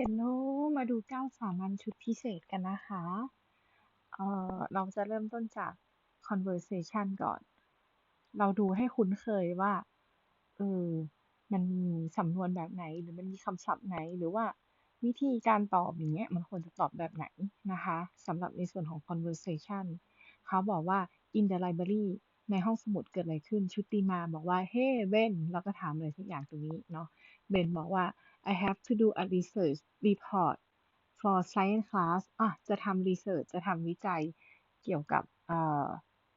Hello มาดูเก้าสามัญชุดพิเศษกันนะคะ เอ่อ เราจะเริ่มต้นจาก conversation ก่อน เราดูให้คุ้นเคยว่า เออ มันมีสำนวนแบบไหน หรือมันมีคำศัพท์ไหน หรือว่าวิธีการตอบอย่างเงี้ย มันควรจะตอบแบบไหนนะคะสำหรับในส่วนของ conversation เขาบอกว่า in the library ในห้องสมุดเกิดอะไรขึ้น ชุติมาบอกว่า Hey Ben เราก็ถามอะไรสักอย่างตรงนี้เนาะ Ben บอกว่า I have to do a research report for science class อะจะทำ research จะทำวิจัยเกี่ยวกับเอ่อ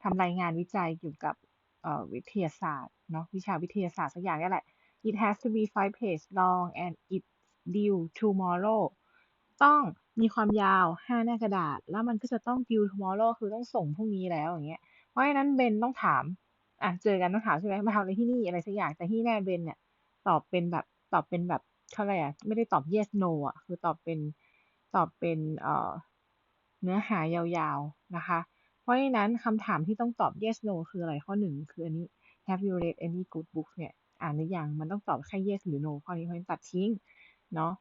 ทำรายงานวิจัยเกี่ยวกับเอ่อวิทยาศาสตร์เนาะวิชาวิทยาศาสตร์สักอย่างนี่แหละ It has to be five page long and it due tomorrow ต้องมีความยาว 5 หน้ากระดาษ แล้วมันก็จะต้อง due tomorrow คือต้องส่งพรุ่งนี้แล้วอย่างเงี้ย เพราะฉะนั้นเบนต้องถาม อะ เจอกันต้องถามใช่ไหมมาทำอะไรที่นี่อะไรสักอย่าง แต่ที่แน่เบนเนี่ย ตอบเป็นแบบ ตอบเป็นแบบ เขาอะไรอะ ไม่ได้ตอบ yes no อะ คือตอบเป็นตอบเป็นเอ่อเนื้อหายาวๆนะคะ เพราะฉะนั้นคำถามที่ต้องตอบ yes no คืออะไรข้อหนึ่งคืออันนี้ Have you read any good books เนี่ย อ่านหรือยัง มันต้องตอบแค่ yes หรือ no ข้อนี้เพราะฉะนั้นตัดทิ้ง เนาะ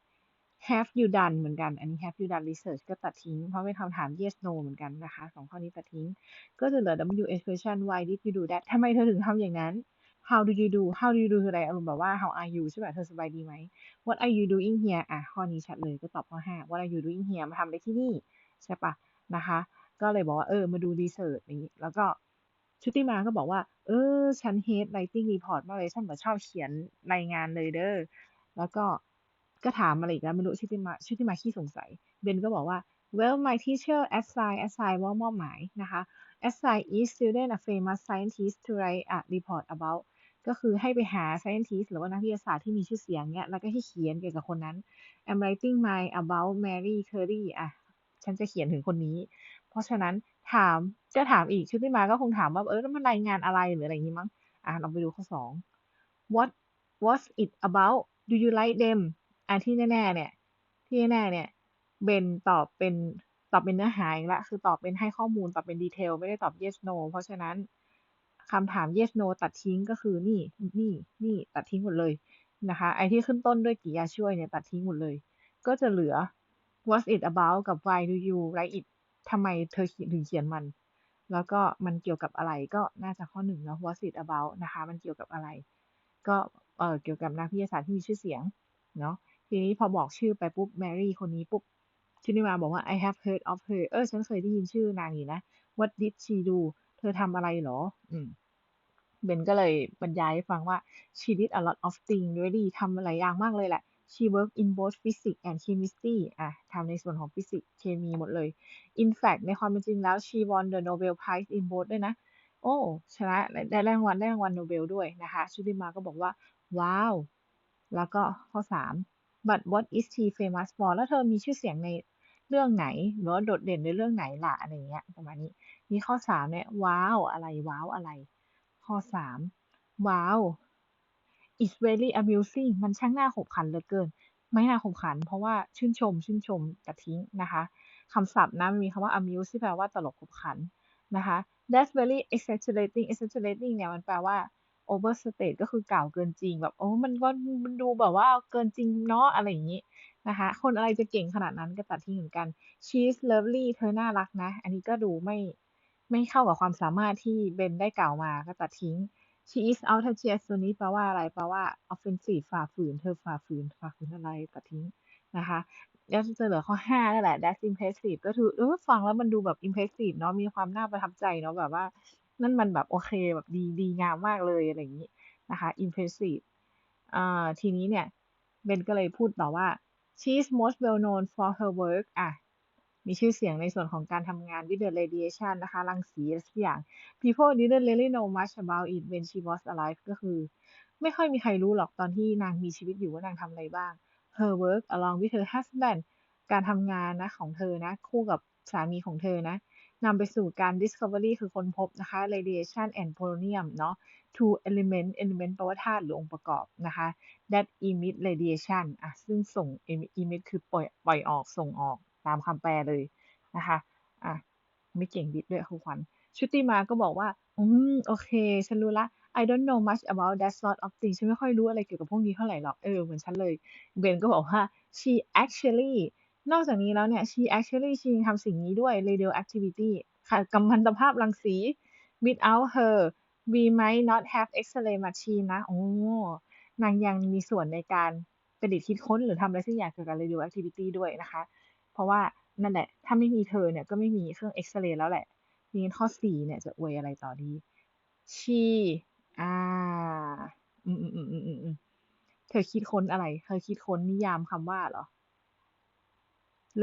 Have you done เหมือนกัน อันนี้ Have you done research ก็ตัดทิ้ง เพราะเป็นคำถาม yes no เหมือนกันนะคะสองข้อนี้ตัดทิ้ง ก็จะเหลือ WH question Why did you do that ทำไมเธอถึงทำอย่างนั้น How do you do How do you do คืออะไรอารมณ์แบบว่า How are you ใช่ไหมเธอสบายดีไหม What are you doing here อะข้อนี้ชัดเลยก็ตอบข้อห้า What are you doing here มาทำอะไรที่นี่ ใช่ปะนะคะ ก็เลยบอกว่าเออมาดู research นี้แล้วก็ชุติมาก็บอกว่า เออ ฉัน hate writing report มากเลย ฉันแบบชอบเขียนรายงานเลยเด้อ แล้วก็ก็ถามอะไรอีกแล้วไม่รู้ชุติมาชุติมาขี้สงสัย เบนก็บอกว่า well my teacher assign assign ว่ามอบหมายนะคะ assign each student a famous scientist to write a report about ก็คือให้ไปหา scientist หรือว่านักวิทยาศาสตร์ที่มีชื่อเสียงเนี้ย แล้วก็ให้เขียนเกี่ยวกับคนนั้น I'm writing my about Mary Curie อะ ฉันจะเขียนถึงคนนี้ เพราะฉะนั้นถามจะถามอีกชุติมาก็คงถามว่า เออแล้วมันรายงานอะไรหรืออะไรอย่างนี้มั้ง อะลองไปดูข้อสอง What what's it about do you like them อะที่แน่ๆเนี่ย ที่แน่ๆเนี่ยเบนตอบเป็นตอบเป็นเนื้อหาอีกละ คือตอบเป็นให้ข้อมูล ตอบเป็นดีเทล ไม่ได้ตอบ yes no เพราะฉะนั้น คำถาม yes no ตัดทิ้งก็คือนี่นี่นี่ตัดทิ้งหมดเลยนะคะ ไอที่ขึ้นต้นด้วยกริยาช่วยเนี่ยตัดทิ้งหมดเลย ก็จะเหลือ what's it about กับ why do you write it ทำไมเธอถึงเขียนมัน แล้วก็มันเกี่ยวกับอะไรก็น่าจะข้อหนึ่งเนาะ what's it about นะคะ มันเกี่ยวกับอะไร ก็เออเกี่ยวกับนักวิทยาศาสตร์ที่มีชื่อเสียงเนาะ ทีนี้พอบอกชื่อไปปุ๊บแมรี่คนนี้ปุ๊บชินิมาบอกว่า I have heard of her เออ ฉันเคยได้ยินชื่อนางอยู่นะ What did she do เธอทำอะไรเหรอ อืม เบนก็เลยบรรยายให้ฟังว่า she did a lot of things really ทำหลายอย่างมากเลยแหละ she worked in both physics and chemistry อะทำในส่วนของฟิสิกส์เคมีหมดเลย in fact ในความเป็นจริงแล้ว she won the Nobel Prize in both ด้วยนะ โอ้ ชนะได้รางวัลได้รางวัลโนเบลด้วยนะคะชุติมาก็บอกว่า ว้าว แล้วก็ข้อสาม but what is she famous for แล้วเธอมีชื่อเสียงในเรื่องไหนหรือว่าโดดเด่นในเรื่องไหนล่ะอะไรเงี้ยประมาณนี้ นี่ข้อสามเนี่ย ว้าว อะไรว้าวอะไร ข้อสามว้าว it's very amusing มันช่างน่าขบขันเหลือเกิน ไม่น่าขบขัน เพราะว่าชื่นชม ชื่นชมตัดทิ้งนะคะคำศัพท์นะมันมีคำว่า amuse ที่แปลว่าตลกขบขันนะคะ that's very exaggerating exaggerating เนี่ยมันแปลว่า overstate ก็คือเก่าเกินจริงแบบโอ้มันก็มันดูแบบว่าเกินจริงเนาะอะไรอย่างนี้นะคะ คนอะไรจะเก่งขนาดนั้นก็ตัดทิ้งเหมือนกัน she's lovely เธอน่ารักนะ อันนี้ก็ดูไม่ ไม่เข้ากับความสามารถที่เบนได้กล่าวมาก็ตัดทิ้ง she is outrageous ตัวนี้แปลว่าอะไร แปลว่า offensive ฝ่าฝืน เธอฝ่าฝืน ฝ่าฝืนอะไร ตัดทิ้งนะคะแล้วจะเหลือข้อห้านั่นแหละ that's impressive ก็คือเออฟังแล้วมันดูแบบ impressive เนาะ มีความน่าประทับใจเนาะ แบบว่า นั่นมันแบบโอเค แบบดี ดีงามมากเลย อะไรอย่างนี้นะคะ impressive อ่าทีนี้เนี่ย เบนก็เลยพูดต่อว่า she is most well known for her work อะ มีชื่อเสียงในส่วนของการทำงาน with the radiation นะคะรังสีอะไรสักอย่าง people didn't really know much about it when she was alive ก็คือ ไม่ค่อยมีใครรู้หรอกตอนที่นางมีชีวิตอยู่ว่านางทำอะไรบ้าง her work along with her husband การทำงานนะของเธอนะคู่กับสามีของเธอนะนำไปสู่การ discovery คือค้นพบนะคะ radiation and polonium เนาะ two element element แปลว่าธาตุหรือองค์ประกอบนะคะ that emit radiation อะซึ่งส่ง emit คือปล่อยปล่อยออกส่งออก ตามคำแปลเลยนะคะอะไม่เก่งดิดด้วยครูขวัญชุติมาก็บอกว่า อืม โอเค ฉันรู้ละ I don't know much about that sort of thing ฉันไม่ค่อยรู้อะไรเกี่ยวกับพวกนี้เท่าไหร่หรอก เออ เหมือนฉันเลย เบนก็บอกว่า she actually นอกจากนี้แล้วเนี่ย she actually ชีทำสิ่งนี้ด้วย radioactivity ค่ะกัมมันตภาพรังสี without her we might not have X-ray machine นะ โอ้ นางยังมีส่วนในการประดิษฐ์คิดค้นหรือทำอะไรสักอย่างเกี่ยวกับ radioactivity ด้วยนะคะ ราะว่านั่นแหละ ถ้าไม่มีเธอเนี่ยก็ไม่มีเครื่องเอ็กซเรย์แล้วแหละทีนี้ข้อสี่เนี่ยจะอวยอะไรต่อดี she อ่าอืมอืมอืมอืมอืมเธอคิดค้นอะไร เธอคิดค้นนิยามคำว่าเหรอ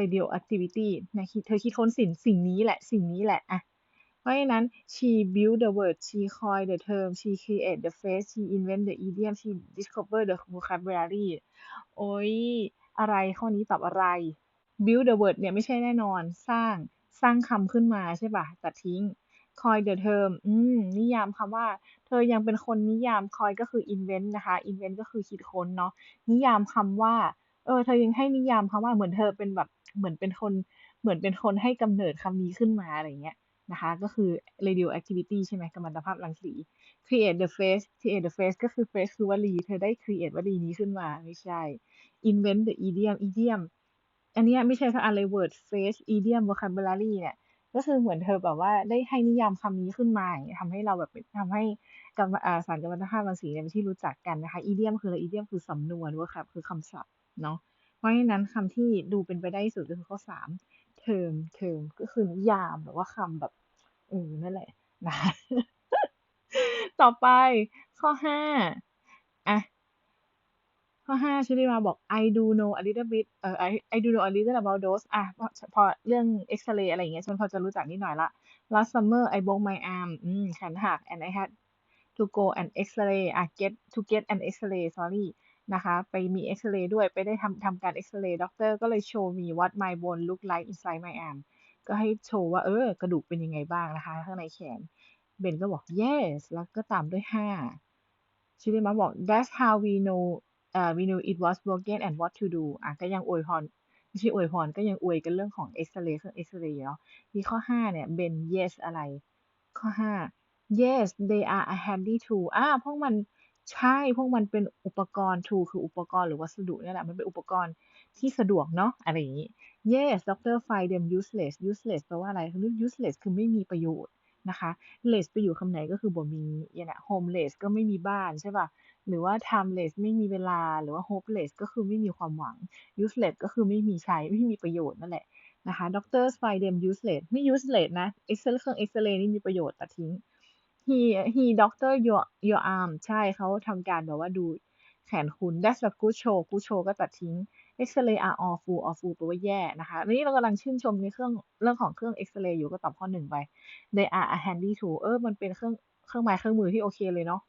radioactivity นะคิดเธอคิดค้นสิ่งสิ่งนี้แหละ สิ่งนี้แหละอะเพราะฉะนั้น she build the word she coined the term she create the phrase she invent the idiom she discover the vocabulary โอ้ยอะไรข้อนี้ตอบอะไร build the word เนี่ยไม่ใช่แน่นอน สร้าง สร้างคำขึ้นมาใช่ปะแตัดทิ้ง coin the term อืม นิยามคำว่า เธอยังเป็นคนนิยาม coin ก็คือ invent นะคะ invent ก็คือคิดค้นเนาะ นิยามคำว่า เออ เธอยังให้นิยามคำว่า เหมือนเธอเป็นแบบ เหมือนเป็นคน เหมือนเป็นคนให้กำเนิดคำนี้ขึ้นมาอะไรเงี้ยนะคะ ก็คือ radioactivity ใช่ไหมกัมมันตภาพรังสี create the phrase create the phrase ก็คือ phrase คือวลี เธอได้ create วลีนี้ขึ้นมา ไม่ใช่ invent the idiom idiom อันนี้ไม่ใช่สักอะไร word phrase idiom vocabulary เนี่ยก็คือเหมือนเธอแบบว่าได้ให้นิยามคำนี้ขึ้นมาทำให้เราแบบทำให้กรรมสารกัมมันตภาพรังสีเนี่ยเป็นที่รู้จักกันนะคะ idiom คืออะไร idiom คือสำนวนว่าครับคือคำศัพท์เนาะเพราะฉะนั้นคำที่ดูเป็นไปได้สุดก็คือข้อสามเทอมเทอมก็คือนิยามหรือว่าคำแบบเออนั่นแหละนะต่อไปข้อห้าอะ ข้อห้าชิลิมาบอก I do know a little bit เอ่อ I I do know a little about those อะพอพอเรื่องเอ็กซเรย์อะไรอย่างเงี้ยฉันพอจะรู้จักนิดหน่อยละ last summer I broke my arm อืมแขนหัก and I had to go and X-ray อะ get to get an X-ray sorry นะคะ ไปมีเอ็กซเรย์ด้วยไปได้ทำทำการเอ็กซเรย์ด็อกเตอร์ก็เลยโชว์มี what my bone look like inside my arm ก็ให้โชว์ว่า เออ กระดูกเป็นยังไงบ้างนะคะ ข้างในแขน เบนก็บอก yes แล้วก็ตามด้วยห้าชิลิมาบอก that's how we know uh, we knew it was broken and what to do อะก็ยังอวยพรไม่ใช่อวยพรก็ยังอวยกันเรื่องของเอ็กซเรย์เครื่องเอ็กซเรย์เนาะที่ข้อห้าเนี่ยเบน yes อะไร ข้อห้า yes they are a handy tool อ่าพวกมันใช่พวกมันเป็นอุปกรณ์ tool คืออุปกรณ์หรือวัสดุนี่แหละ มันเป็นอุปกรณ์ที่สะดวกเนาะอะไรอย่างนี้ yes doctor find them useless useless แปลว่าอะไรคือ useless คือไม่มีประโยชน์ นะคะ less ไปอยู่คำไหนก็คือบ่มีอย่างนี้ homeless ก็ไม่มีบ้านใช่ป่ะหรือว่า timeless ไม่มีเวลาหรือว่า hopeless ก็คือไม่มีความหวัง useless ก็คือไม่มีใช้ไม่มีประโยชน์นั่นแหละนะคะ doctors find them useless ไม่ useless นะ Excel เครื่อง X-ray นี่มีประโยชน์ตัดทิ้ง he he doctor your your arm ใช่เขาทำการแบบว่าดูแขนคุณ that's a good show good show ก็ตัดทิ้ง X-ray are awful awful แปลว่าแย่นะคะนี้เรากำลังชื่นชมในเครื่องเรื่องของเครื่อง X-ray อยู่ก็ตอบข้อหนึ่งไป they are a handy tool เออมันเป็นเครื่องเครื่องไม้เครื่องมือที่โอเคเลยเนาะ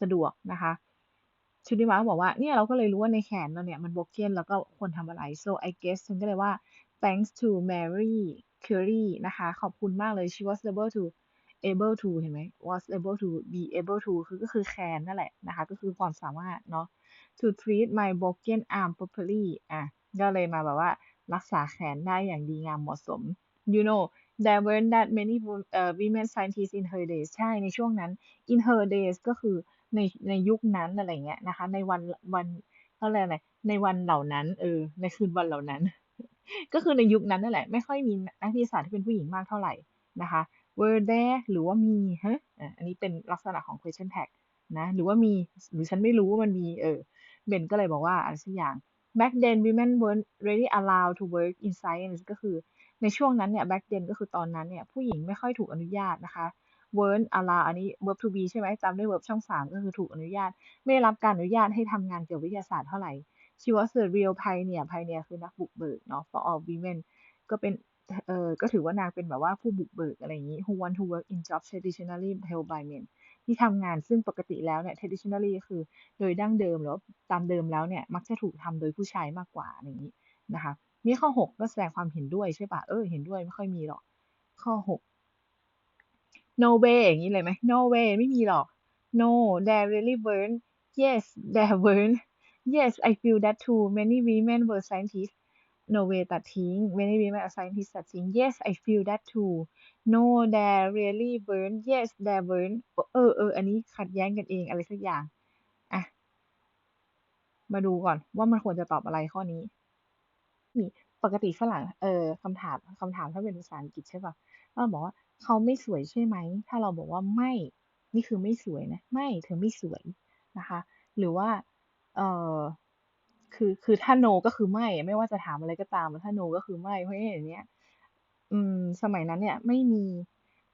สะดวกนะคะชุดิมาบอกว่าเนี่ยเราก็เลยรู้ว่าในแขนเราเนี่ยมันโบเกนแล้วก็ควรทำอะไร so I guess ฉันก็เลยว่า thanks to Mary Curie นะคะ ขอบคุณมากเลย she was able to able to เห็นไหม was able to be able to คือก็คือ can นั่นแหละนะคะ ก็คือความสามารถเนาะ to treat my broken arm properly อะก็เลยมาแบบว่ารักษาแขนได้อย่างดีงามเหมาะสม you know there weren't that many uh, women scientists in her days ใช่ในช่วงนั้น in her days ก็คือในในยุคนั้นอะไรเงี้ยนะคะ ในวันวันเขาเรียกอะไรในวันเหล่านั้นเออในคืนวันเหล่านั้น ก็คือในยุคนั้นนั่นแหละ ไม่ค่อยมีนักวิทยาศาสตร์ที่เป็นผู้หญิงมากเท่าไหร่นะคะ were there หรือว่ามีฮะอันนี้เป็นลักษณะของ question tag นะ หรือว่ามีหรือฉันไม่รู้ว่ามันมีเออ เบนก็เลยบอกว่าอะไรสักอย่าง back then women weren't really allowed to work in science ก็คือในช่วงนั้นเนี่ย back then ก็คือตอนนั้นเนี่ยผู้หญิงไม่ค่อยถูกอนุญาตนะคะ weren't allowed อันนี้ verb to be ใช่ไหมจำได้ verb ช่องสามก็คือถูกอนุญาต ไม่ได้รับการอนุญาตให้ทำงานเกี่ยวกับวิทยาศาสตร์เท่าไหร่ she was the real pioneer pioneer คือนักบุกเบิกเนาะ for all women ก็เป็นเออก็ถือว่านางเป็นแบบว่าผู้บุกเบิกอะไรอย่างนี้ who want to work in jobs traditionally held by men ที่ทำงานซึ่งปกติแล้วเนี่ย traditionally คือโดยดั้งเดิมหรือตามเดิมแล้วเนี่ย มักจะถูกทำโดยผู้ชายมากกว่าอย่างนี้นะคะ นี่ข้อหกก็แสดงความเห็นด้วยใช่ปะเออเห็นด้วยไม่ค่อยมีหรอก ข้อหก no way อย่างนี้เลยไหม no way ไม่มีหรอก no there really weren't yes there weren't yes I feel that too many women were scientists no way ตัดทิ้ง many women are scientists ตัดทิ้ง yes I feel that too no there really weren't yes there weren't เออเอออันนี้ขัดแย้งกันเองอะไรสักอย่างอะมาดูก่อนว่ามันควรจะตอบอะไรข้อนี้มีปกติฝรั่งเออคำถามคำถามถ้าเป็นภาษาอังกฤษใช่ป่ะเราบอกว่าเขาไม่สวยใช่ไหม ถ้าเราบอกว่าไม่ นี่คือไม่สวยนะ ไม่เธอไม่สวยนะคะ หรือว่าเออคือคือถ้า no ก็คือไม่ ไม่ว่าจะถามอะไรก็ตามถ้า no ก็คือไม่ เพราะอย่างเนี้ย อืม สมัยนั้นเนี่ยไม่มี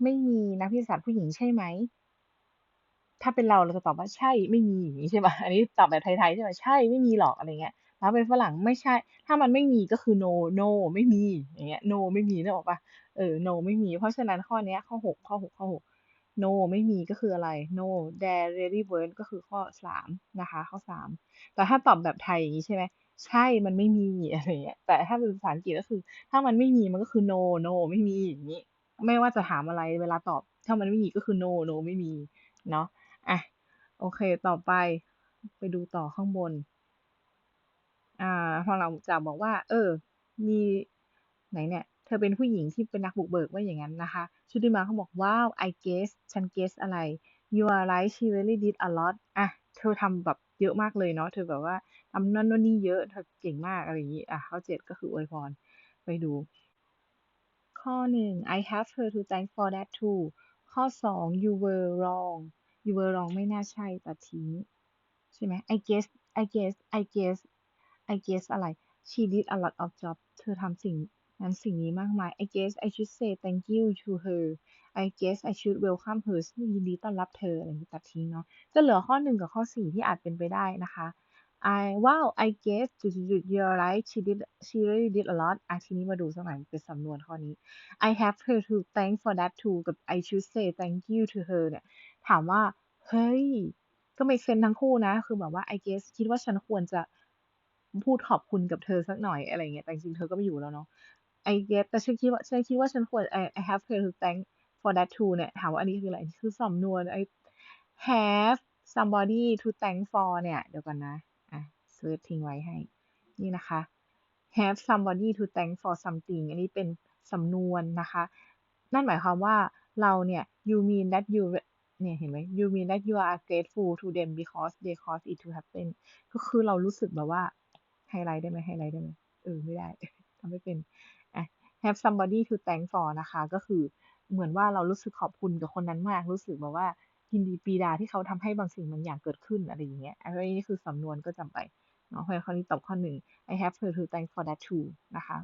ไม่มีนักวิทยาศาสตร์ผู้หญิงใช่ไหม ถ้าเป็นเราเราจะตอบว่าใช่ไม่มีอย่างนี้ใช่ป่ะอันนี้ตอบแบบไทยๆใช่ไหมใช่ไม่มีหรอกอะไรเงี้ยถ้าเป็นฝรั่งไม่ใช่ ถ้ามันไม่มีก็คือ no no ไม่มีอย่างเงี้ย no ไม่มีนึกออกปะเออ no ไม่มี เพราะฉะนั้นข้อเนี้ยข้อหกข้อหกข้อหก no ไม่มีก็คืออะไร no there really weren't ก็คือข้อสามนะคะ ข้อสามแต่ถ้าตอบแบบไทยอย่างนี้ใช่ไหม ใช่มันไม่มีอะไรเงี้ย แต่ถ้าเป็นภาษาอังกฤษก็คือ ถ้ามันไม่มีมันก็คือ no no ไม่มีอย่างนี้ ไม่ว่าจะถามอะไรเวลาตอบ ถ้ามันไม่มีก็คือ no no ไม่มี เนาะอะ โอเค ต่อไป ไปดูต่อข้างบน อ่า พอเราจะบอกว่า เออ มีไหนเนี่ย เธอเป็นผู้หญิงที่เป็นนักบุกเบิกว่าอย่างนั้นนะคะ ชุติมาเขาบอกว้าว I guess ฉัน guess อะไร you are right she really did a lot อะ เธอทำแบบเยอะมากเลยเนาะ เธอแบบว่า ทำนั่นนู่นนี่เยอะเธอเก่งมากอะไรอย่างนี้อะข้อเจ็ดก็คืออวยพรไปดู ข้อหนึ่ง I have her to thank for that too ข้อสอง you were wrong you were wrong ไม่น่าใช่ตัดทิ้งใช่ไหม I guess I guess I guess I guess อะไร she did a lot of job เธอทำสิ่งนั้นสิ่งนี้มากมาย I guess I should say thank you to her I guess I should welcome her ยินดีต้อนรับเธออะไรอย่างนี้ตัดทิ้งเนาะจะเหลือข้อหนึ่งกับข้อสี่ที่อาจเป็นไปได้นะคะ I wow I guess จุดจุด you're right she did she really did a lot อะทีนี้มาดูสักหน่อยเป็นสำนวนข้อนี้ I have her to thank for that too กับ I should say thank you to her เนี่ย ถามว่า เฮ้ย ก็ไม่เซนทั้งคู่นะ คือแบบว่า I guess คิดว่าฉันควรจะพูดขอบคุณกับเธอสักหน่อยอะไรเงี้ย แต่จริงเธอก็ไม่อยู่แล้วเนาะ I guess แต่ฉันคิดว่าฉันคิดว่าฉันควร I I have her to thank for that too เนี่ย ถามว่าอันนี้คืออะไรคือสำนวน I have somebody to thank for เนี่ย เดี๋ยวก่อนนะ เซิร์ชทิ้งไว้ให้ นี่นะคะ have somebody to thank for something อันนี้เป็นสำนวนนะคะ นั่นหมายความว่าเราเนี่ย you mean that you เนี่ยเห็นไหม you mean that you are grateful to them because they caused it to happen ก็คือเรารู้สึกแบบว่าไฮไลท์ได้ไหมไฮไลท์ได้ไหมเออ ไม่ได้ทำไม่เป็น have somebody to thank for นะคะ ก็คือเหมือนว่าเรารู้สึกขอบคุณกับคนนั้นมาก รู้สึกแบบว่ายินดีปีดาที่เขาทำให้บางสิ่งบางอย่างเกิดขึ้นอะไรอย่างเงี้ยอันนี้คือสำนวนก็จำไป เนาะเพราะข้อนี้ตอบข้อหนึ่ง I have her to thank for that too นะคะ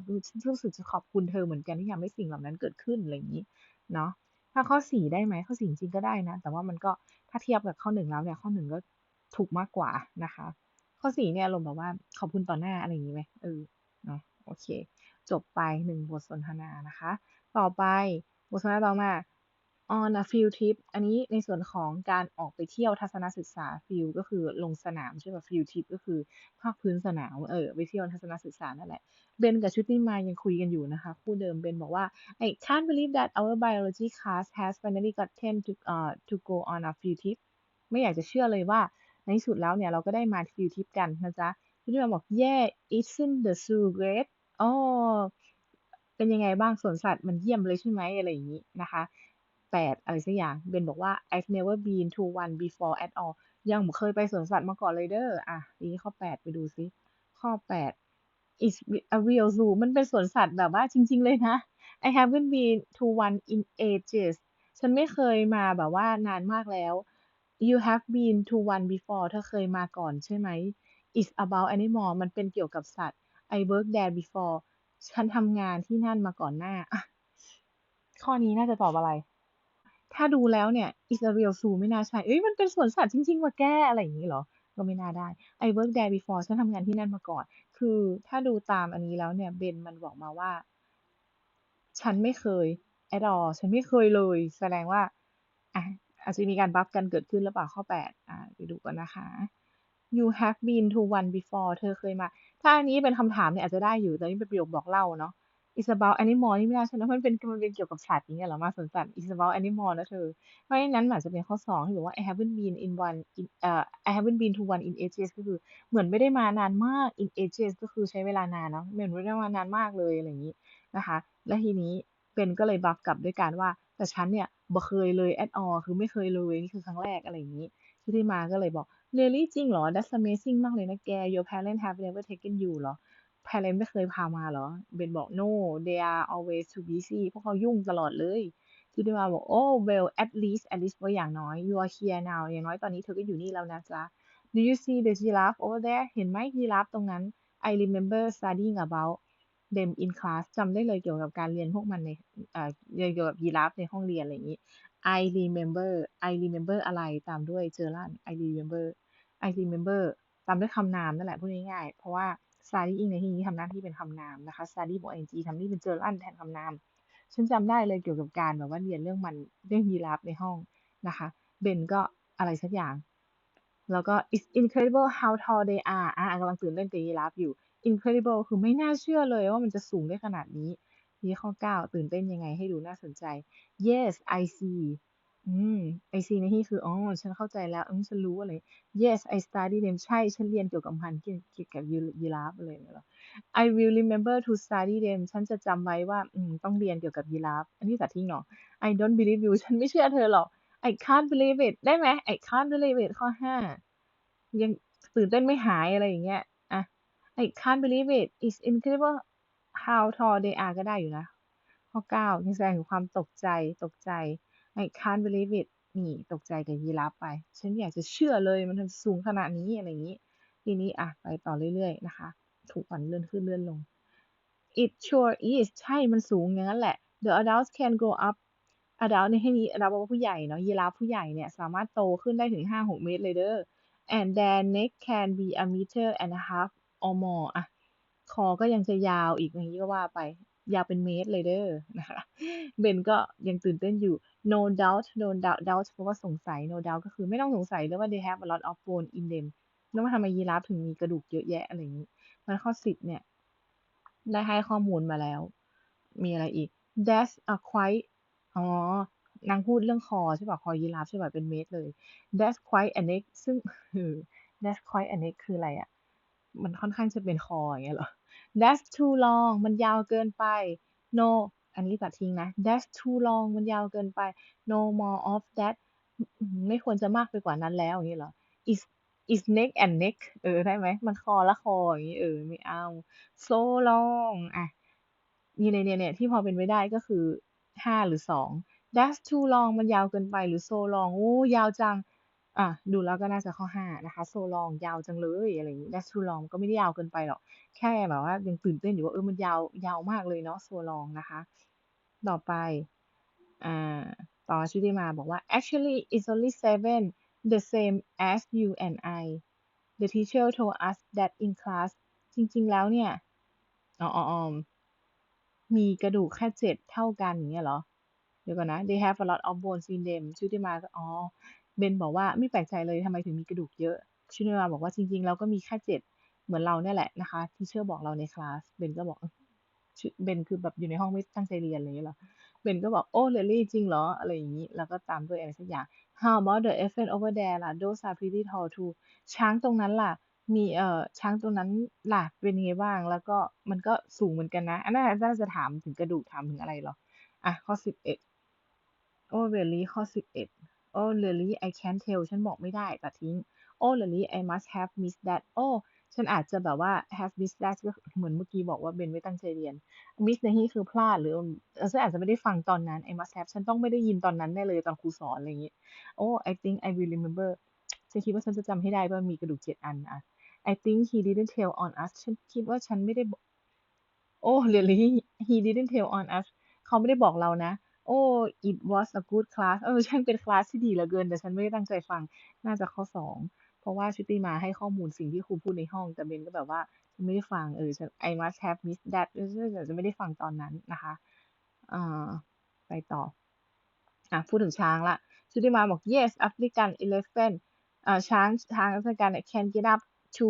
รู้สึกจะขอบคุณเธอเหมือนกันที่ทำให้สิ่งเหล่านั้นเกิดขึ้นอะไรอย่างนี้เนาะถ้าข้อสี่ได้ไหมข้อสี่จริงก็ได้นะ แต่ว่ามันก็ถ้าเทียบกับข้อหนึ่งแล้วเนี่ยข้อหนึ่งก็ถูกมากกว่านะคะ ข้อสี่เนี่ยอารมณ์แบบว่าขอบคุณต่อหน้าอะไรอย่างนี้ไหมเออเนาะโอเค จบไปหนึ่งบทสนทนานะคะ ต่อไปบทสนทนาต่อมา on a field trip อันนี้ในส่วนของการออกไปเที่ยวทัศนศึกษา field ก็คือลงสนามใช่ป่ะ field trip ก็คือภาคพื้นสนามเออไปเที่ยวทัศนศึกษานั่นแหละเบนกับชุติมายังคุยกันอยู่นะคะคู่เดิมเบนบอกว่า I can't believe that our biology class has finally gotten to uh to go on a field trip ไม่อยากจะเชื่อเลยว่าในที่สุดแล้วเนี่ยเราก็ได้มา field trip กันนะจ๊ะชุติมาบอก yeah isn't the zoo great อ๋อเป็นยังไงบ้างสวนสัตว์มันเยี่ยมเลยใช่ไหมอะไรอย่างนี้นะคะ แปดอะไรสักอย่าง เบนบอกว่า I've never been to one before at all ยังไม่เคยไปสวนสัตว์มาก่อนเลยเด้อ อะ นี้ข้อแปดไปดูซิ ข้อแปด is a real zoo มันเป็นสวนสัตว์แบบว่าจริง ๆ เลยนะ I haven't been to one in ages ฉันไม่เคยมาแบบว่านานมากแล้ว you have been to one before เธอเคยมาก่อนใช่ไหม is about animal มันเป็นเกี่ยวกับสัตว์ I worked there before ฉันทำงานที่นั่นมาก่อนหน้า ข้อนี้น่าจะตอบอะไร ถ้าดูแล้วเนี่ย is a real zoo ไม่น่าใช่เอ้ยมันเป็นสวนสัตว์จริงๆว่ะแก้อะไรอย่างนี้เหรอ ก็ไม่น่าได้ I work there before ฉันทำงานที่นั่นมาก่อน คือถ้าดูตามอันนี้แล้วเนี่ยเบนมันบอกมาว่า ฉันไม่เคย at all ฉันไม่เคยเลย แสดงว่าอะอาจจะมีการบัฟกันเกิดขึ้นหรือเปล่าข้อแปดอ่าไปดูกันนะคะ you have been to one before เธอเคยมา ถ้าอันนี้เป็นคำถามเนี่ยอาจจะได้อยู่แต่นี่เป็นประโยคบอกเล่าเนาะ is about animal นี่ไม่น่าใช่นะมันเป็นมันเป็นเกี่ยวกับสัตว์อย่างเงี้ยเหรอมาสวนสัตว์ is about animal นะเธอเพราะฉะนั้นอาจจะเป็นข้อสองที่บอกว่า I haven't been in one in เอ่อ I haven't been to one in ages ก็คือเหมือนไม่ได้มานานมาก in ages ก็คือใช้เวลานานเนาะเหมือนไม่ได้มานานมากเลยอะไรอย่างนี้นะคะ และทีนี้เป็นก็เลยบัฟกลับด้วยการว่า แต่ฉันเนี่ยบ่เคยเลย at all คือไม่เคยเลยนี่คือครั้งแรกอะไรอย่างนี้ที่ที่มาก็เลยบอก really จริงเหรอ that's amazing มากเลยนะแก your parents have never taken you เหรอ parent ไม่เคยพามาเหรอ เบนบอก no they are always too busy พวกเขายุ่งตลอดเลยที่ได้มาบอก oh well at least at least ว่าอย่างน้อย you are here now อย่างน้อยตอนนี้เธอก็อยู่นี่แล้วนะจ๊ะ do you see the giraffe over there เห็นไหมยีราฟตรงนั้น I remember studying about them in class จำได้เลยเกี่ยวกับการเรียนพวกมันในเอ่อเกี่ยวกับยีราฟในห้องเรียนอะไรอย่างนี้ I remember I remember อะไรตามด้วยเจอรัน I remember I remember ตามด้วยคำนามนั่นแหละพูดง่ายๆ เพราะว่า studying ในที่นี้ทำหน้าที่เป็นคำนามนะคะ study บวก ing ทำหน้าที่เป็นเจอรันแทนคำนาม ฉันจำได้เลยเกี่ยวกับการแบบว่าเรียนเรื่องมันเรื่องยีราฟในห้องนะคะ เบนก็อะไรสักอย่าง แล้วก็ it's incredible how tall they are อะกำลังตื่นเต้นกับยีราฟอยู่ incredible คือไม่น่าเชื่อเลยว่ามันจะสูงได้ขนาดนี้นี่ข้อ 9 ตื่นเต้นยังไงให้ดูน่าสนใจ yes I see อืม I see ในที่คือ อ๋อ ฉันเข้าใจแล้วอืมฉันรู้อะไร yes I study them ใช่ ฉันเรียนเกี่ยวกับพันธุ์เกี่ยวกับยีราฟอะไรเนี่ยหรอ I will remember to study them ฉันจะจำไว้ว่า อืม ต้องเรียนเกี่ยวกับยีราฟ อันนี้ตัดทิ้งเนาะ I don't believe you ฉันไม่เชื่อเธอหรอก I can't believe it ได้ไหม I can't believe it ข้อห้า ยังตื่นเต้นไม่หายอะไรอย่างเงี้ย อะ I can't believe it it's incredible how tall they are ก็ได้อยู่นะ ข้อเก้ายังแสดงถึงความตกใจ ตกใจ I can't believe it นี่ตกใจกับยีราฟไป ฉันอยากจะเชื่อเลยมันสูงขนาดนี้อะไรอย่างนี้ ทีนี้อะไปต่อเรื่อยๆนะคะ ถูกวันเลื่อนขึ้นเลื่อนลง it sure is ใช่มันสูงอย่างนั้นแหละ the adults can go up adult ในที่นี้ adult แปลว่าผู้ใหญ่เนาะยีราฟผู้ใหญ่เนี่ยสามารถโตขึ้นได้ถึง 5-6 เมตรเลยเด้อ and their neck can be a meter and a half or more อะคอก็ยังจะยาวอีกอย่างนี้ก็ว่าไป ยาวเป็นเมตรเลยเด้อนะคะเบนก็ยังตื่นเต้นอยู่ no doubt no doubt doubt เพราะว่าสงสัย no doubt ก็คือไม่ต้องสงสัยเลยว่า they have a lot of bone in them แล้วว่าทำไมยีราฟถึงมีกระดูกเยอะแยะอะไรอย่างนี้มันข้อสิบเนี่ยได้ให้ข้อมูลมาแล้ว มีอะไรอีก that's a quite อ๋อนางพูดเรื่องคอใช่ป่ะคอยีราฟใช่ป่ะเป็นเมตรเลย that's quite a neck ซึ่ง that's quite a neck คืออะไรอะมันค่อนข้างจะเป็นคออย่างเงี้ยหรอ that's too long มันยาวเกินไป no อันนี้ตัดทิ้งนะ that's too long มันยาวเกินไป no more of that ไม่ควรจะมากไปกว่านั้นแล้วอย่างเงี้ยเหรอ is is neck and neck เออได้ไหมมันคอละคออย่างนี้เออไม่เอา so long อะนี่เนี่ยเนี่ยที่พอเป็นไปได้ก็คือห้าหรือสอง that's too long มันยาวเกินไปหรือ so long โอ้ยาวจังอะดูแล้วก็น่าจะข้อห้านะคะ so long ยาวจังเลยอะไรอย่างนี้ that's too long ก็ไม่ได้ยาวเกินไปหรอก แค่แบบว่ายังตื่นเต้นอยู่ว่าเออมันยาวยาวมากเลยเนาะ so long นะคะ ต่อไปอ่าต่อชุติมาบอกว่า actually it's only seven the same as you and I the teacher told us that in class จริงๆแล้วเนี่ยอ๋ออมีกระดูกแค่เจ็ดเท่ากันอย่างเงี้ยเหรอ เดี๋ยวก่อนนะ they have a lot of bones in them ชุติมาก็อ๋อเบนบอกว่าไม่แปลกใจเลยทำไมถึงมีกระดูกเยอะ ชุติมาบอกว่าจริงๆแล้วก็มีแค่เจ็ดเหมือนเราเนี่ยแหละนะคะที่เชื่อบอกเราในคลาส เบนก็บอก เบนคือแบบอยู่ในห้องไม่ตั้งใจเรียนอะไรอย่างเงี้ยเหรอเบนก็บอกโอ้เรลลี่จริงเหรอ อะไรอย่างนี้ แล้วก็ตามด้วยอะไรสักอย่าง How about the elephant over there ล่ะ Those are pretty tall too ช้างตรงนั้นล่ะ มีเอ่อช้างตรงนั้นล่ะเป็นยังไงบ้าง แล้วก็มันก็สูงเหมือนกันนะ อันนั้นน่าจะถามถึงกระดูกถามถึงอะไรหรอ อะ ข้อสิบเอ็ดโอ้เรลลี่ข้อสิบเอ็ดโอ้เรลลี่ I can't tell ฉันบอกไม่ได้ตัดทิ้งโอ้เรลลี่ I must have missed that โอ้ ฉันอาจจะแบบว่า have missed that ก็เหมือนเมื่อกี้บอกว่าเบนไม่ตั้งใจเรียน miss ในที่คือพลาดหรือฉันอาจจะไม่ได้ฟังตอนนั้น I must have ฉันต้องไม่ได้ยินตอนนั้นแน่เลยตอนครูสอนอะไรอย่างนี้โอ้ I think I will remember ฉันคิดว่าฉันจะจำให้ได้ว่ามีกระดูกเจ็ดอันอะ I think he didn't tell on us ฉันคิดว่าฉันไม่ได้บอกโอ้ really he didn't tell on us เขาไม่ได้บอกเรานะ โอ้ it was a good class เออฉันเป็นคลาสที่ดีเหลือเกิน แต่ฉันไม่ได้ตั้งใจฟัง น่าจะข้อสอง เพราะว่าชุติมาให้ข้อมูลสิ่งที่ครูพูดในห้อง แต่เบนก็แบบว่าฉันไม่ได้ฟังเออฉัน I must have missed that เออฉันจะไม่ได้ฟังตอนนั้นนะคะอ่าไปต่ออะพูดถึงช้างละชุติมาบอก yes African elephant อ่าช้างช้างแอฟริกัน can get up to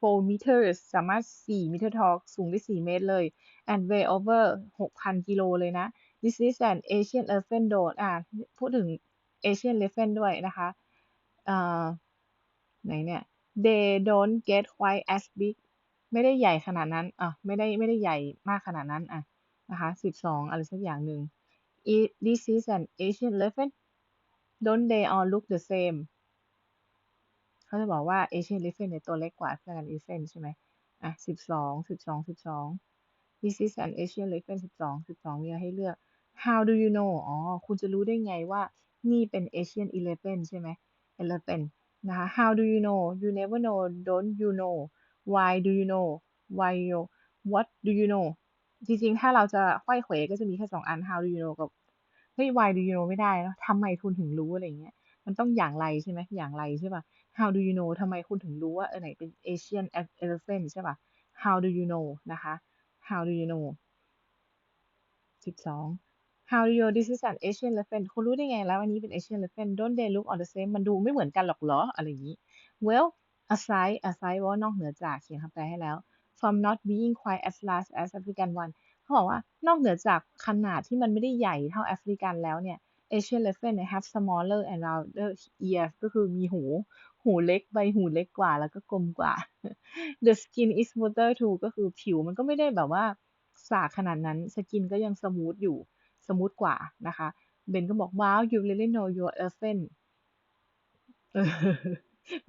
4 meters สามารถ4 meter tall สูงได้ 4 เมตรเลย and weigh over 6,000 กิโลเลยนะ this is an Asian elephant don't อะพูดถึง Asian elephant ด้วยนะคะอ่า ไหนเนี่ย they don't get quite as big ไม่ได้ใหญ่ขนาดนั้นอะไม่ได้ไม่ได้ใหญ่มากขนาดนั้นอะนะคะสิบสองอะไรสักอย่างหนึ่ง this is an Asian elephant don't they all look the same เขาจะบอกว่า Asian elephant เนี่ยตัวเล็กกว่า African elephant ใช่ไหมอะสิบสองสิบสององสิบสอง this is an Asian elephant สิบสองสิบสองมีให้เลือก how do you know อ๋อ คุณจะรู้ได้ไงว่า นี่เป็น Asian elephant ใช่ไหม elephant นะคะ how do you know you never know don't you know why do you know why you what do you know จริงๆ ถ้าเราจะค่อยเขวก็จะมีแค่สองอัน how do you know กับเฮ้ย why do you know ไม่ได้แล้วทำไมคุณถึงรู้อะไรเงี้ย มันต้องอย่างไรใช่ไหมอย่างไรใช่ป่ะ how do you know ทำไมคุณถึงรู้ว่าเออไหนเป็น Asian elephant ใช่ป่ะ how do you know นะคะ how do you know 12 how do your this is an Asian elephant คุณรู้ได้ไงแล้วอันนี้เป็น Asian elephant don't they look all the same มันดูไม่เหมือนกันหรอกเหรอ อะไรอย่างนี้ well aside aside ว่านอกเหนือจากเขียนคำแปลให้แล้ว from not being quite as large as African one เขาบอกว่านอกเหนือจากขนาดที่มันไม่ได้ใหญ่เท่าแอฟริกันแล้วเนี่ย Asian elephant have smaller and rounder ears ก็คือมีหู หูเล็กใบหูเล็กกว่าแล้วก็กลมกว่า the skin is smoother too ก็คือผิวมันก็ไม่ได้แบบว่าสากขนาดนั้น สกินก็ยังสมูทอยู่ สมูทกว่านะคะเบนก็บอกว้าว you really know your elephant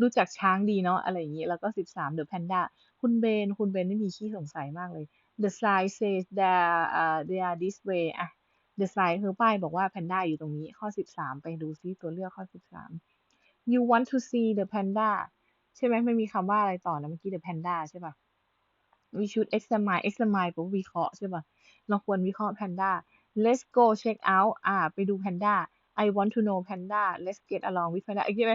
รู้จักช้างดีเนาะอะไรอย่างนี้ แล้วก็ 13 The Panda คุณเบน คุณเบนไม่มีขี้สงสัยมากเลย The sign says they uh they are this way อะ The sign คือป้ายบอกว่าแพนด้าอยู่ตรงนี้ข้อ 13 ไปดูซิตัวเลือกข้อ 13 you want to see the panda ใช่ไหมไม่มีคำว่าอะไรต่อนะเมื่อกี้ the panda ใช่ปะ we should examine examine แปลว่าวิเคราะห์ใช่ปะเราควรวิเคราะห์ panda let's go check out อ่า ไปดู panda I want to know panda let's get along with panda ใช่ไหม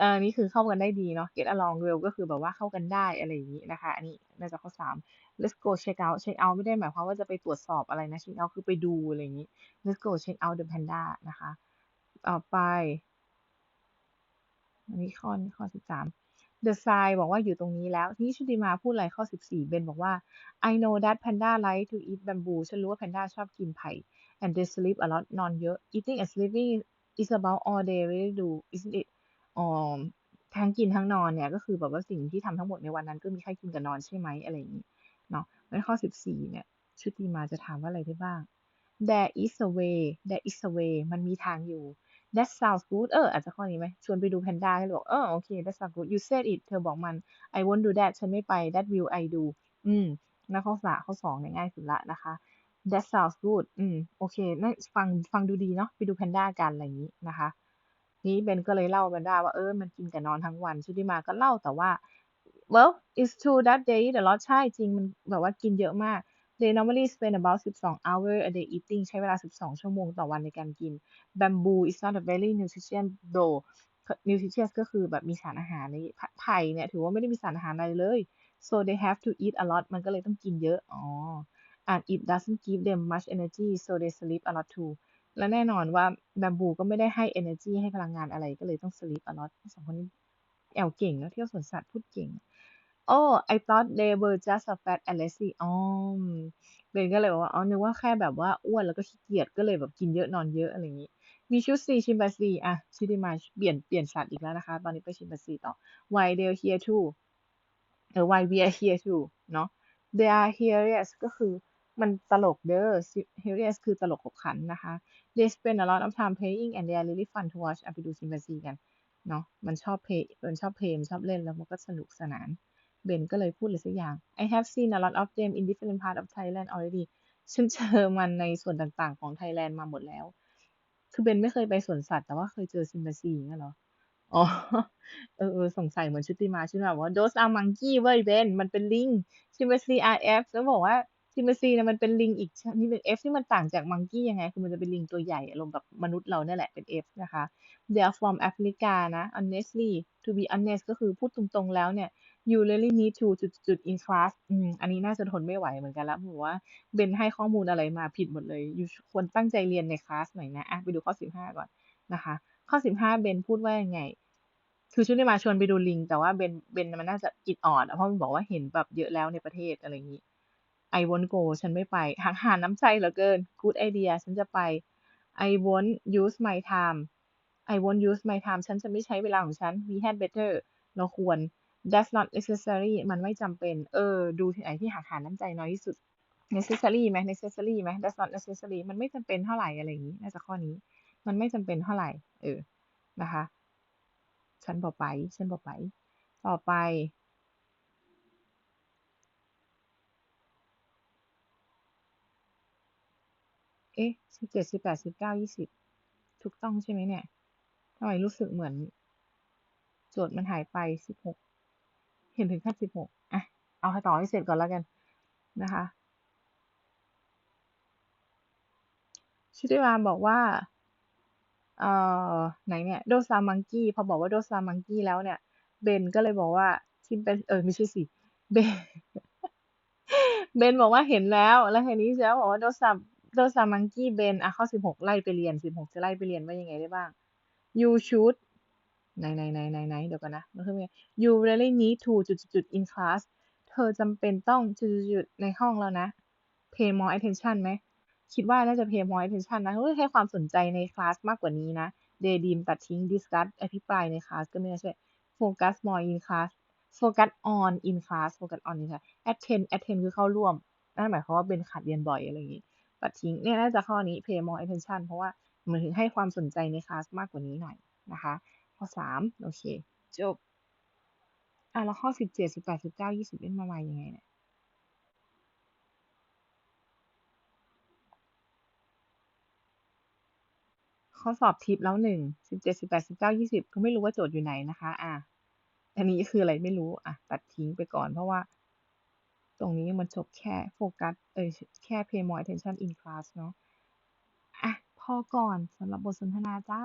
ออนี่คือเข้ากันได้ดีเนาะ get along well ก็คือแบบว่าเข้ากันได้อะไรอย่างนี้นะคะ อันนี้น่าจะข้อสาม let's go check out check out ไม่ได้หมายความว่าจะไปตรวจสอบอะไรนะ check out คือไปดูอะไรอย่างนี้ let's go check out the panda นะคะ ต่อไป อันนี้ข้อข้อสิบสาม The sign บอกว่าอยู่ตรงนี้แล้วที่ชุติมาพูดอะไรข้อ 14 เบนบอกว่า I know that panda like to eat bamboo ฉันรู้ว่าแพนด้าชอบกินไผ่ and they sleep a lot นอนเยอะ eating and sleeping is about all they really do isn't it อ๋อทั้งกินทั้งนอนเนี่ยก็คือแบบว่าสิ่งที่ทำทั้งหมดในวันนั้นก็มีแค่กินกับนอนใช่ไหมอะไรอย่างนี้เนาะในข้อ 14 เนี่ยชุติมาจะถามว่าอะไรได้บ้าง there is a way there is a way มันมีทางอยู่ that sounds good เอออาจจะข้อนี้ไหมชวนไปดูแพนด้าให้บอกเออโอเค that sounds good you said it เธอบอกมัน I won't do that ฉันไม่ไป that will I do อืมนะข้อสาข้อสองเนี่ยง่ายสุดละนะคะ that sounds good อืมโอเคน่าฟังฟังดูดีเนาะไปดูแพนด้ากันอะไรอย่างนี้นะคะนี้เบนก็เลยเล่าแพนด้าว่าเออมันกินกับนอนทั้งวันชุติมาก็เล่าแต่ว่า well it's true that they eat a lot ใช่จริงมันแบบว่ากินเยอะมาก they normally spend about 12 hours a day eating ใช้เวลา 12 ชั่วโมงต่อวันในการกิน bamboo is not a very nutritious though nutritious ก็คือแบบมีสารอาหารในไผ่เนี่ยถือว่าไม่ได้มีสารอาหารอะไรเลย so they have to eat a lot มันก็เลยต้องกินเยอะ อ๋อ and it doesn't give them much energy so they sleep a lot too และแน่นอนว่าแบมบูก็ไม่ได้ให้ energy ให้พลังงานอะไรก็เลยต้อง sleep a lot สองคนนี้แอวเก่งแล้วเที่ยวสวนสัตว์พูดเก่ง oh I thought they were just a fat and lazy อ๋อเบนก็เลยบอกว่า อ๋อ นึกว่าแค่แบบว่าอ้วนแล้วก็ขี้เกียจ ก็เลยแบบกินเยอะนอนเยอะอะไรอย่างนี้ มีชุดซีชิม a นซีอะชิดิมาเปลี่ยนเปลี่ยนสัตว์อีกแล้วนะคะ ตอนนี้ไปชิม a นซีต่อ why they are here too เออ why we are here too เนาะ they are hilarious ก็คือมันตลกเด้อ hilarious คือตลกขบขันนะคะ they spend a lot of time playing and they are really fun to watch อะไปดูชิม a นซีกัน เนาะ มันชอบเพลย์มันชอบเพลย์มันชอบเล่นแล้วมันก็สนุกสนาน เบนก็เลยพูดเลยสักอย่าง I have seen a lot of them in different parts of Thailand already ฉันเจอมันในส่วนต่างๆของไทยแลนด์มาหมดแล้ว คือเบนไม่เคยไปสวนสัตว์แต่ว่าเคยเจอซิมบาซีอย่างเงี้ยเหรอ อ๋อ เออสงสัยเหมือนชุติมาชุติมาบอกว่า those are monkey เว้ยเบน มันเป็นลิงชิม p นซี are F แล้วบอกว่าชิม p นซีเนี่ยมันเป็นลิงอีกชนิดหนึ่ง F ที่มันต่างจากมังกี้ยังไง คือมันจะเป็นลิงตัวใหญ่อารมณ์แบบมนุษย์เราเนี่ยแหละเป็น F นะคะ they are from Africa นะ honestly to be honest ก็คือพูดตรงๆแล้วเนี่ย you really need to จุดจุด in class อืมอันนี้น่าจะทนไม่ไหวเหมือนกันแล้วบอกว่าเบนให้ข้อมูลอะไรมาผิดหมดเลย you ควรตั้งใจเรียนในคลาสหน่อยนะอะไปดูข้อ 15 ก่อนนะคะ ข้อ 15 เบนพูดว่ายังไง คือชุติมาชวนไปดูลิง แต่ว่าเบนเบนมันน่าจะอิดออดอะเพราะมันบอกว่าเห็นแบบเยอะแล้วในประเทศอะไรอย่างนี้ I won't go ฉันไม่ไปหางหาน้ำใจเหลือเกิน good idea ฉันจะไป I won't use my time I won't use my time ฉันจะไม่ใช้เวลาของฉัน we had better เราควร that's not necessary มันไม่จำเป็น เออ ดูที่ไหนที่หางหาน้ำใจน้อยที่สุด necessary ไหม necessary ไหม that's not necessary มันไม่จำเป็นเท่าไหร่อะไรอย่างงี้น่าจะข้อนี้ มันไม่จำเป็นเท่าไหร่ เออ นะคะ ฉันบ่ไป ฉันบ่ไป ต่อไปเอ๊ะ17 18 19 20ถูกต้องใช่ไหมเนี่ยทำไมรู้สึกเหมือน โจทย์มันหายไป16 เห็นถึงแค่16อะเอาให้ต่อให้เสร็จก่อนแล้วกันนะคะชุติมาบอกว่า เอ่อ ไหนเนี่ย Those are monkey พอบอกว่า Those are monkey แล้วเนี่ย เบนก็เลยบอกว่าที่เป็น เออไม่ใช่สิ เบน เบนบอกว่าเห็นแล้ว แล้วทีนี้ฉันก็บอกว่า Those are Those are monkey เบนอะข้อ16ไล่ไปเรียน16จะไล่ไปเรียนว่ายังไงได้บ้าง You should ไหนๆๆๆๆเดี๋ยวก่อนนะมันขึ้นว่าไง You really need to จุดๆๆ in class เธอจำเป็นต้องจุดๆๆในห้องแล้วนะ Pay more attention ไหม คิดว่าน่าจะ Pay more attention นะเฮ้ยให้ความสนใจในคลาสมากกว่านี้นะ Daydream ตัดทิ้ง Discuss อภิปรายในคลาสก็ไม่น่าใช่ Focus more in class Focus on in class Focus on in class Attend Attend คือเข้าร่วม นั่นหมายความว่าเบนขาดเรียนบ่อยอะไรอย่างี้ ตัดทิ้งเนี่ยน่าจะข้อนี้ Pay more attention เพราะว่าหมายถึงให้ความสนใจในคลาสมากกว่านี้หน่อยนะคะ ข้อ3โอเค จบ อ่าแล้วข้อ17 18 19 20เก้ายี่สิบเล่นมาไวยังไงเนี่ยข้อสอบทิปแล้วหนึ่ง17 18 19 20ก็ไม่รู้ว่าโจทย์อยู่ไหนนะคะ อ่าอันนี้คืออะไรไม่รู้ อะ ตัดทิ้งไปก่อนเพราะว่า ตรงนี้มันจบแค่โฟกัส เอ๊ยแค่ Pay more attention in class เนาะ อะ พอก่อนสำหรับบทสนทนาจ้ะ